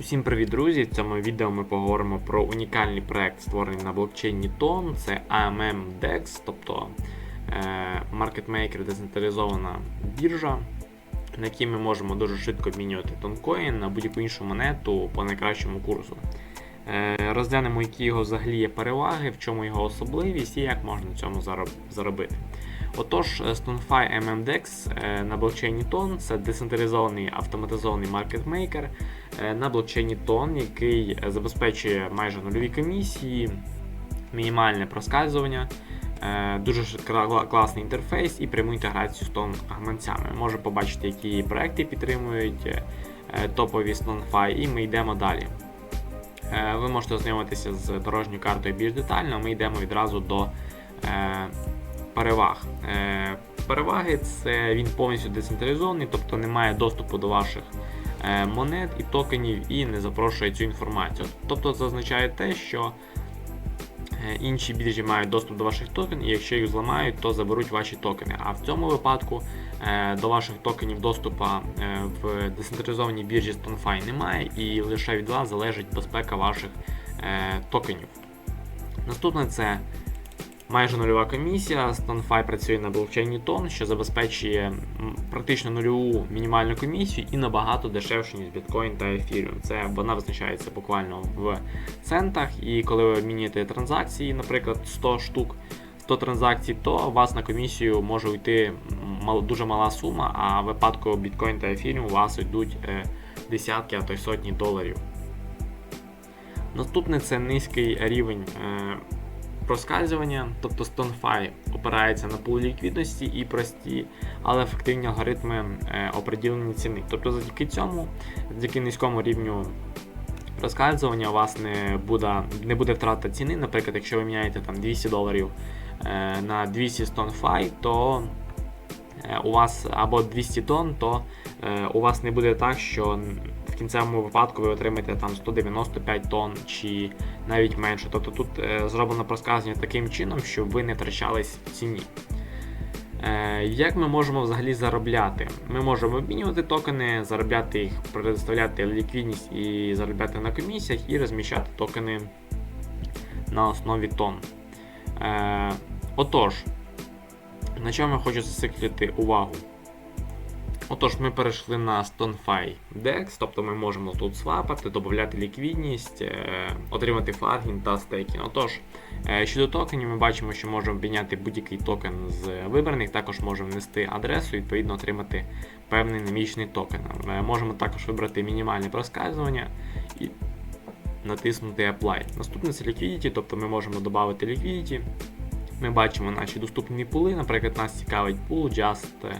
Усім привіт, друзі! В цьому відео ми поговоримо про унікальний проект, створений на блокчейні TON. Це AMM DEX, тобто е, маркетмейкер децентралізована біржа, на якій ми можемо дуже швидко обмінювати тонкоін на будь-яку іншу монету по найкращому курсу. Е, розглянемо, які його взагалі є переваги, в чому його особливість і як можна на цьому заробити. Отож, е, StoneFi MMDEX е, на блокчейні TON це децентралізований автоматизований маркетмейкер на блокчейні TON, який забезпечує майже нульові комісії, мінімальне проскальзування, дуже класний інтерфейс і пряму інтеграцію з TON гаманцями. Можемо побачити, які проекти підтримують топові StoneFi, і ми йдемо далі. Е, Ви можете ознайомитися з дорожньою картою більш детально. Ми йдемо відразу до е, переваг. Е, переваги це він повністю децентралізований, тобто немає доступу до ваших монет і токенів і не запрошує цю інформацію. Тобто це означає те, що інші біржі мають доступ до ваших токенів, і якщо їх зламають, то заберуть ваші токени. А в цьому випадку е, до ваших токенів доступу е, в децентралізованій біржі StoneFi немає, і лише від вас залежить безпека ваших е, токенів. Наступне це майже нульова комісія. StoneFi працює на блокчейні TON, що забезпечує практично нульову мінімальну комісію і набагато дешевше, ніж Bitcoin та Ethereum. Це вона визначається буквально в центах. І коли ви обмінюєте транзакції, наприклад, 100 штук. 100 транзакцій, то у вас на комісію може йти дуже мала сума, а в випадку Bitcoin та Ethereum у вас йдуть е, десятки, а то й сотні доларів. Наступне це низький рівень е, проскальзування, тобто StoneFi опирається на пул ліквідності і прості, але ефективні алгоритми е, оприділення ціни. Тобто завдяки цьому, завдяки низькому рівню проскальзування у вас не буде, не буде втрата ціни. Наприклад, якщо ви міняєте там 200 доларів е, на 200 StoneFi, то е, у вас або 200 тонн, то у вас не буде так, що в кінцевому випадку ви отримаєте там 195 тонн чи навіть менше. Тобто тут е, зроблено просказання таким чином, щоб ви не втрачались в ціні. Е, Як ми можемо взагалі заробляти? Ми можемо обмінювати токени, заробляти їх, предоставляти ліквідність і заробляти на комісіях, і розміщати токени на основі тон. Е, отож, на чому я хочу зациклити увагу? Отож, ми перейшли на StoneFi DEX, тобто ми можемо тут свапати, додати ліквідність, е, отримати фаргінг та стейкінг. Отож, е, щодо токенів, ми бачимо, що можемо обміняти будь-який токен з вибраних, також можемо внести адресу і відповідно отримати певний намічний токен. Е, Можемо також вибрати мінімальне проскальзування і натиснути Apply. Наступне це Liquidity, тобто ми можемо додати Liquidity. Ми бачимо наші доступні пули, наприклад, нас цікавить пул Just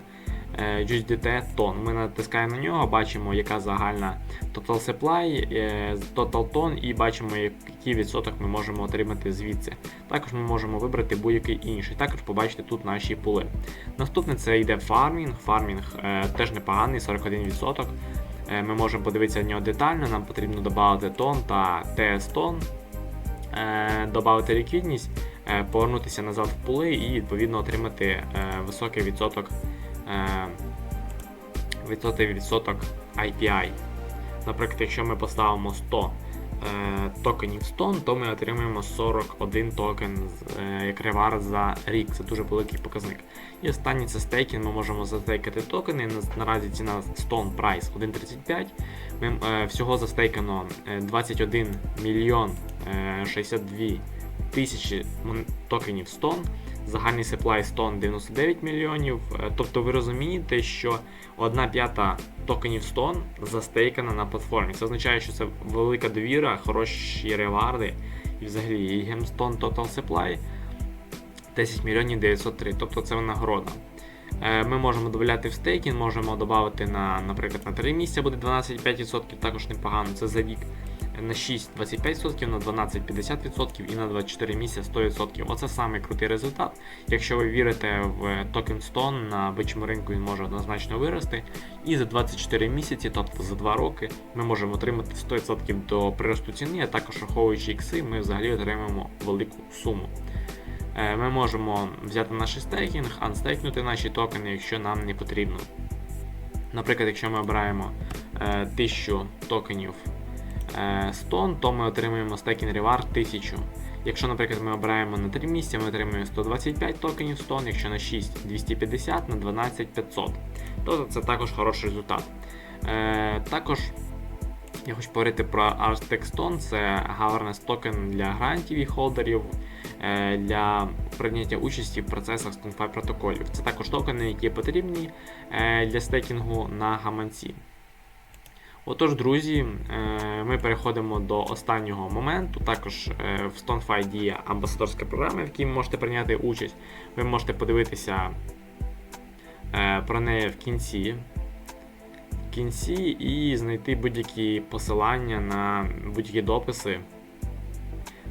USDT Ton. Ми натискаємо на нього, бачимо, яка загальна Total Supply, е, Total Ton і бачимо, який відсоток ми можемо отримати звідси. Також ми можемо вибрати будь-який інший. Також побачите тут наші пули. Наступне це йде фармінг. Фармінг е, теж непоганий, 41%. Е, Ми можемо подивитися на нього детально, нам потрібно додати тон та TS тон, е, додати ліквідність, е, повернутися назад в пули і відповідно отримати е, високий відсоток, е, високий відсоток IPI. Наприклад, якщо ми поставимо 100 е, токенів стон, то ми отримаємо 41 токен е, як ревар за рік. Це дуже великий показник. І останнє це стейкінг. Ми можемо застейкати токени. Наразі ціна Stone Price 1.35. Ми, всього застейкано е, 21 мільйон е, 62 тисячі токенів Stone. Загальний supply Stone 99 мільйонів. Е, Тобто ви розумієте, що одна п'ята токенів Stone застейкана на платформі. Це означає, що це велика довіра, хороші реварди і взагалі і Gemstone Total Supply 10 мільйонів 903, тобто це винагорода. Е, Ми можемо додати в стейкінг, можемо додати на, наприклад, на 3 місяця буде 12,5%, також непогано, це за рік. На 6 25%, на 12 50% і на 24 місяці 100%. Оце самий крутий результат. Якщо ви вірите в токен Stone, на бичому ринку він може однозначно вирости. І за 24 місяці, тобто за 2 роки, ми можемо отримати 100% до приросту ціни, а також враховуючи ікси, ми взагалі отримаємо велику суму. Е, Ми можемо взяти наш стейкінг, анстейкнути наші токени, якщо нам не потрібно. Наприклад, якщо ми обираємо е, 1000 токенів е, стон, то ми отримуємо стейкінг ревард 1000. Якщо, наприклад, ми обираємо на 3 місця, ми отримуємо 125 токенів стон, якщо на 6 250, на 12 500. То це також хороший результат. Е, також я хочу поговорити про Arctic Stone, це governance токен для грантів і холдерів е, для прийняття участі в процесах StoneFi протоколів. Це також токени, які потрібні е, для стейкінгу на гаманці. Отож, друзі, е, ми переходимо до останнього моменту. Також е, в StoneFi діє амбасадорська програма, в якій ви можете прийняти участь. Ви можете подивитися е, про неї в кінці. В кінці і знайти будь-які посилання на будь-які дописи.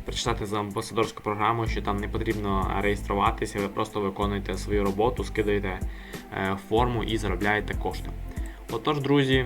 Прочитати за амбасадорську програму, що там не потрібно реєструватися, ви просто виконуєте свою роботу, скидаєте форму і заробляєте кошти. Отож, друзі,